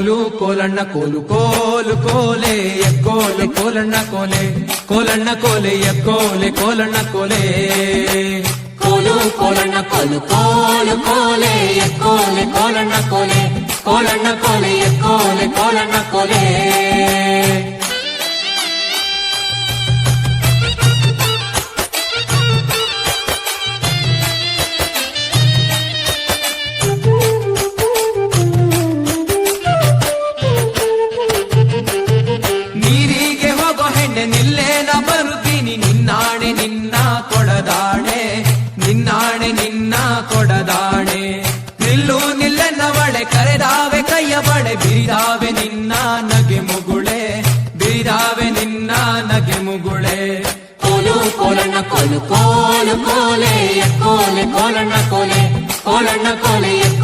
కోలు కోలన్న కోలు కోలు కోలే ఎక్కోలే కోలన్న కోలే కోలన్న కోలే ఎక్కోలే కోలన్న కోలే. కోలు కోలన్న కోలు కోలు కోలే ఎక్కోలే కోలన్న కోలే కోలన్న కోలే ఎక్కోలే కోలన్న కోలే. ನಿಲ್ಲೇನ ಬರುತ್ತೀನಿ. ನಿನ್ನಾಣೆ ನಿನ್ನ ಕೊಡದಾಣೆ. ನಿನ್ನಾಣೆ ನಿನ್ನ ಕೊಡದಾಣೆ. ನಿಲ್ಲು ನಿಲ್ಲೆನ್ನವಳೆ ಕರೆದಾವೆ ಕೈಯ ಬಳೆ. ಬಿರಿದಾವೆ ನಿನ್ನ ನಗೆ ಮುಗುಳೆ. ಬಿರಿದಾವೆ ನಿನ್ನ ನಗೆ ಮುಗುಳೆ. ಕೋಲು ಕೋಲಣ್ಣ ಕೋಲು ಕೋಲು ಕೋಲೆ ಕೋಲೆ ಕೋಲಣ್ಣ ಕೋಲೆ ಕೋಲಣ್ಣ ಕೋಲೆ ಕೋಲೆ.